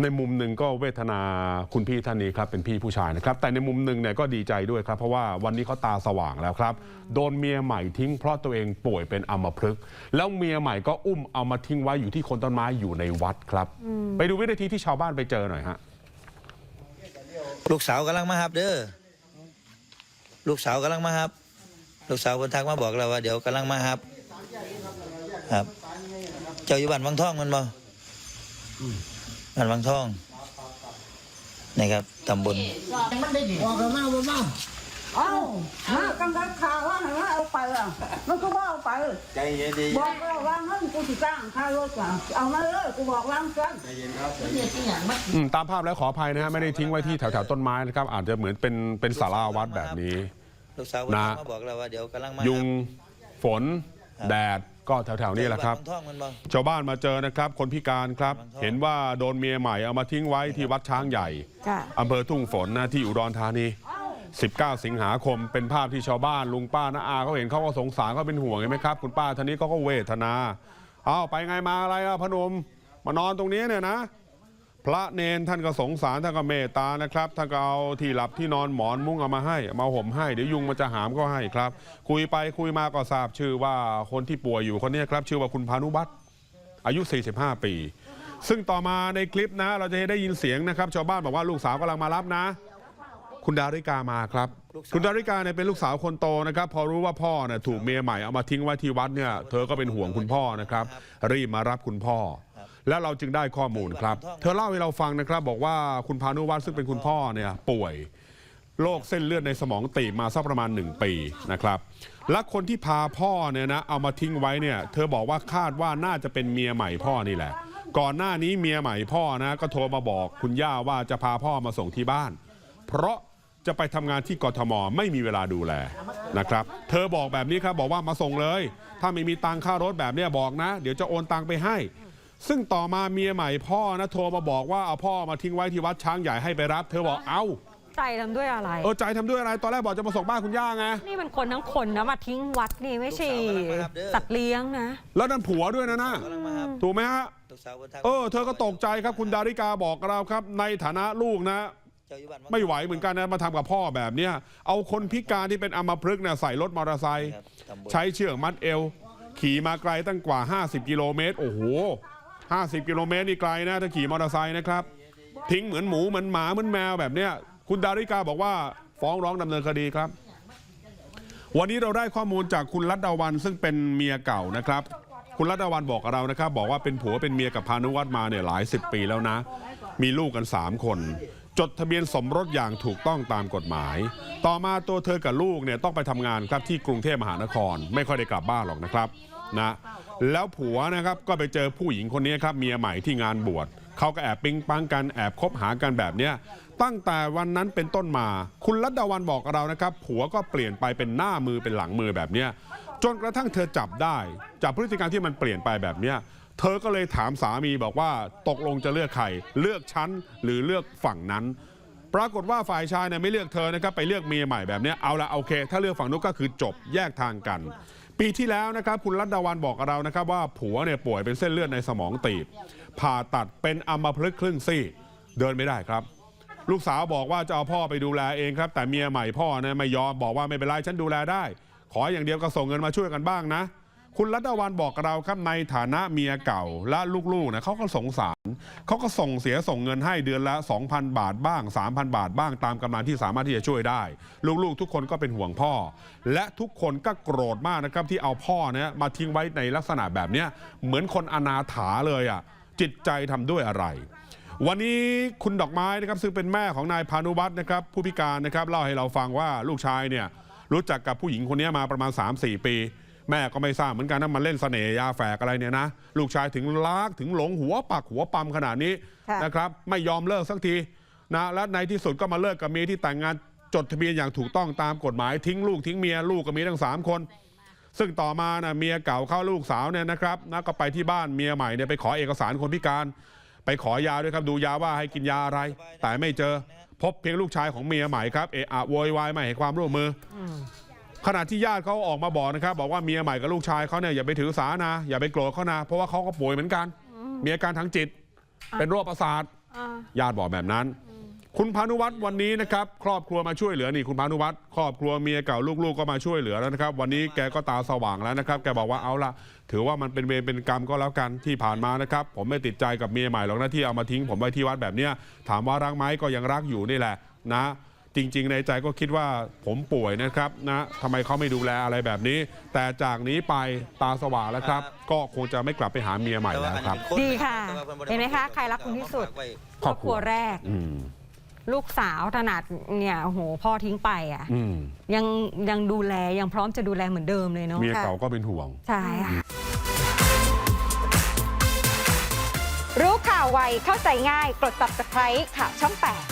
ในมุมหนึ่งก็เวทนาคุณพี่ท่านนี้ครับเป็นพี่ผู้ชายนะครับ แต่ในมุมหนึ่งเนี่ยก็ดีใจด้วยครับ เพราะว่าวันนี้เขาตาสว่างแล้วครับ โดนเมียใหม่ทิ้งเพราะตัวเองป่วยเป็นอัมพฤกษ์แล้วเมียใหม่ก็อุ้มเอามาทิ้งไว้อยู่ที่โคนต้นไม้อยู่ในวัดครับ ไปดูวินาทีที่ชาวบ้านไปเจอหน่อยฮะลูกสาวกำลังมาครับ เด้อลูกสาวกำลังมาครับ ลูกสาวคนทักมาบอกเราว่าเดี๋ยวกำลังมาครับ ครับ เจ้าอยู่บ้านวังทองแมันบ่ บ้านวังทองนี่ครับตำบลบอกกันมาบ่มาเอาหากันได้ข่าวว่าไหนว่าเอาไปอะมันก็บ่เอาไปใจเย็นดีบอกว่าว่าเงินกูสิจ้างค่ารถอะเอามาเลยกูบอกวางกันอืมตามภาพแล้วขออภัยนะฮะไม่ได้ทิ้งไว้ที่แถวๆต้นไม้นะครับ อาจจะเหมือนเป็นเป็นศาลาวัดแบบนี้ลูกสาวคนทักมาบอกเราว่าเดี๋ยวกำลังมายุงฝนแดด ก็แถวๆนี้แหละครับวังทองแมันบ่ ชาวบ้านมาเจอนะครับ คนพิการครับ เห็นว่าโดนเมียใหม่เอามาทิ้งไว้ที่วัดช้างใหญ่ค่ะ อำเภอทุ่งฝนนะที่อุดรธานี 19 สิงหาคมเป็นภาพที่ชาวบ้านลุงป้าน้าอาเขาเห็นเขาก็สงสารเขาเป็นห่วงเห็นไหมครับ คุณป้าท่านนี้เขาก็เวทนา เอาไปไงมาอะไรอะพอหนมมานอนตรงนี้เนี่ยนะ พระเนนท่านก็สงสารท่านก็เมตตานะครับท่านก็เอาที่หลับที่นอนหมอนมุ้งเอามาให้มาห่มให้เดี๋ยวยุงมันจะหามก็ให้ครับ คุยไปคุยมาก็ทราบชื่อว่าคนที่ป่วยอยู่คนนี้ครับ ชื่อว่าคุณพานุวัฒน์อายุ 45 ปี ซึ่งต่อมาในคลิปนะ เราจะได้ยินเสียงนะครับ ชาวบ้านบอกว่าลูกสาวกำลังมารับนะ คุณดาริกามาครับ คุณดาริกาเนี่ยเป็นลูกสาวคนโตนะครับ พอรู้ว่าพ่อเนี่ยถูกเมียใหม่เอามาทิ้งไว้ที่วัดเนี่ยเธอก็เป็นห่วงคุณพ่อนะครับ รีบมารับคุณพ่อ แล้วเราจึงได้ข้อมูลครับ เธอเล่าให้เราฟังนะครับ บอกว่าคุณพานุวัฒน์ซึ่งเป็นคุณพ่อเนี่ยป่วยโรคเส้นเลือดในสมองตีบมาสักประมาณ 1 ปีนะครับ และคนที่พาพ่อเนี่ยนะเอามาทิ้งไว้เนี่ย เธอบอกว่าคาดว่าน่าจะเป็นเมียใหม่พ่อนี่แหละ ก่อนหน้านี้เมียใหม่พ่อนะก็โทรมาบอกคุณย่าว่าจะพาพ่อมาส่งที่บ้าน เพราะจะไปทำงานที่กทมไม่มีเวลาดูแลนะครับ เธอบอกแบบนี้ครับบอกว่ามาส่งเลย ถ้าไม่มีตังค่ารถแบบเนี้ยบอกนะ เดี๋ยวจะโอนตังไปให้ ซึ่งต่อมาเมียใหม่พ่อนะโทรมาบอกว่าเอาพ่อมาทิ้งไว้ที่วัดช้างใหญ่ให้ไปรับ เธอบอกเอาใจทำด้วยอะไร เออใจทำด้วยอะไรตอนแรกบอกจะมาส่งบ้านคุณย่าไงนี่มันคนทั้งคนนะมาทิ้งวัดนี่ไม่ใช่สัตว์เลี้ยงนะ แล้วนั่นผัวด้วยนะนะกำลังมาครับถูกไหมฮะลูกสาวคนทักเออ เธอก็ตกใจครับคุณดาริกาบอกกับเราครับ ในฐานะลูกนะเจ้าอยู่บ้านวังทองไม่ไหวเหมือนกันนะมาทำกับพ่อแบบเนี้ยเอาคนพิการที่เป็นอัมพฤกษ์เนี่ยใส่รถมอเตอร์ไซค์ครับตำบลใช้เชือกมัดเอว ขี่มาไกลตั้งกว่า 50 กิโลเมตร โอ้โห 50 กิโลเมตรนี่ไกลนะถ้าขี่มอเตอร์ไซค์นะครับ ทิ้งเหมือนหมูเหมือนหมาเหมือนแมวแบบเนี้ยคุณดาริกาบอกว่าฟ้องร้องดำเนินคดีครับ วันนี้เราได้ข้อมูลจากคุณรัตดาวันซึ่งเป็นเมียเก่านะครับ คุณรัตดาวันบอกเรานะครับ บอกว่าเป็นผัวเป็นเมียกับพานุวัฒน์มาเนี่ยหลายสิบปีแล้วนะ มีลูกกัน 3 คน จดทะเบียนสมรสอย่างถูกต้องตามกฎหมาย ต่อมาตัวเธอกับลูกเนี่ยต้องไปทำงานครับที่กรุงเทพมหานคร ไม่ค่อยได้กลับบ้านหรอกนะครับ นะแล้วผัวนะครับก็ไปเจอผู้หญิงคนนี้ครับเมียใหม่ที่งานบวชเขาก็แอบปิ๊งปังกันแอบคบหากันแบบเนี้ยตั้งแต่วันนั้นเป็นต้นมา คุณรัตดาวันบอกเรานะครับ ผัวก็เปลี่ยนไปเป็นหน้ามือเป็นหลังมือแบบเนี้ยจนกระทั่งเธอจับได้จากพฤติกรรมที่มันเปลี่ยนไปแบบเนี้ยเธอก็เลยถามสามีบอกว่าตกลงจะเลือกใครเลือกฉันหรือเลือกฝั่งนั้น ปรากฏว่าฝ่ายชายเนี่ยไม่เลือกเธอนะครับไปเลือกเมียใหม่แบบเนี้ยเอาละโอเค ถ้าเลือกฝั่งนู้นก็คือจบแยกทางกัน ปีที่แล้วนะครับคุณรัตดาวันบอกกับเรานะครับว่าผัวเนี่ยป่วยเป็นเส้นเลือดในสมองตีบ ผ่าตัดเป็นอัมพฤกษ์ครึ่งซี่เดินไม่ได้ครับ ลูกสาวบอกว่าจะเอาพ่อไปดูแลเองครับ แต่เมียใหม่พ่อเนี่ยไม่ยอมบอกว่าไม่เป็นไรฉันดูแลได้ ขออย่างเดียวก็ส่งเงินมาช่วยกันบ้างนะ คุณรัตดาวันบอกเราครับในฐานะเมียเก่าและลูกๆนะเขาก็สงสารเขาก็ส่งเสียส่งเงินให้เดือนละ 2,000 บาทบ้าง 3,000 บาทบ้างตามกำลังที่สามารถที่จะช่วยได้ ลูกๆ ทุกคนก็เป็นห่วงพ่อ และทุกคนก็โกรธมากนะครับที่เอาพ่อเนี่ยมาทิ้งไว้ในลักษณะแบบเนี้ยเหมือนคนอนาถาเลยอะจิตใจทำด้วยอะไรวันนี้คุณดอกไม้นะครับซึ่งเป็นแม่ของนายพานุวัฒน์นะครับผู้พิการนะครับเล่าให้เราฟังว่าลูกชายเนี่ยรู้จักกับผู้หญิงคนนี้มาประมาณ 3-4 ปี แม่ก็ไม่ทราบเหมือนกันนะมันเล่นเสน่ห์ยาแฝกอะไรเนี่ยนะลูกชายถึงลากถึงหลงหัวปักหัวปั๊มขนาดนี้ค่ะ นะครับ ไม่ยอมเลิกสักทีนะและในที่สุดก็มาเลิกกับเมียที่แต่งงานจดทะเบียนอย่างถูกต้องตามกฎหมายทิ้งลูกทิ้งเมียลูกก็มีทั้งสามคน ซึ่งต่อมานะเมียเก่าเข้าลูกสาวเนี่ยนะครับนะก็ไปที่บ้านเมียใหม่เนี่ยไปขอเอกสารคนพิการ ไปขอยาด้วยครับดูยาว่าให้กินยาอะไร แต่ไม่เจอ พบเพียงลูกชายของเมียใหม่ครับเอะอะโวยวายไม่ให้ความร่วมมืออ ขณะที่ญาติเขาออกมาบอกนะครับบอกว่าเมียใหม่กับลูกชายเขาเนี่ยอย่าไปถือสานะ อย่าไปโกรธเขานะ เพราะว่าเขาก็ป่วยเหมือนกัน มีอาการทางจิต เป็นโรคประสาทอ่าญาติบอกแบบนั้น คุณพานุวัฒน์วันนี้นะครับ ครอบครัวมาช่วยเหลือนี่คุณพานุวัฒน์ครอบครัวเมียเก่าลูกๆก็มาช่วยเหลือแล้วนะครับ วันนี้แกก็ตาสว่างแล้วนะครับ แกบอกว่าเอาละถือว่ามันเป็นเวรเป็นกรรมก็แล้วกันที่ผ่านมานะครับ ผมไม่ติดใจกับเมียใหม่หรอกนะที่เอามาทิ้ง ผมไว้ที่วัดแบบเนี้ยถามว่ารักไหมก็ยังรักอยู่นี่แหละนะ จริง ๆ ในใจก็คิดว่าผมป่วยนะครับนะทำไมเขาไม่ดูแลอะไรแบบนี้ แต่จากนี้ไปตาสว่างแล้วครับ ก็คงจะไม่กลับไปหาเมียใหม่แล้วครับ ดีค่ะ เห็นไหมคะ ใครรักคุณที่สุดครอบครัวแรก อืม ลูกสาวขนาดเนี่ยโอ้โหพ่อทิ้งไปอะอืม ยังยังดูแลยังพร้อมจะดูแลเหมือนเดิมเลยเนาะเมียเก่าก็เป็นห่วง ใช่ค่ะ รู้ข่าวไวเข้าใจง่าย กด subscribe ข่าวช่อง 8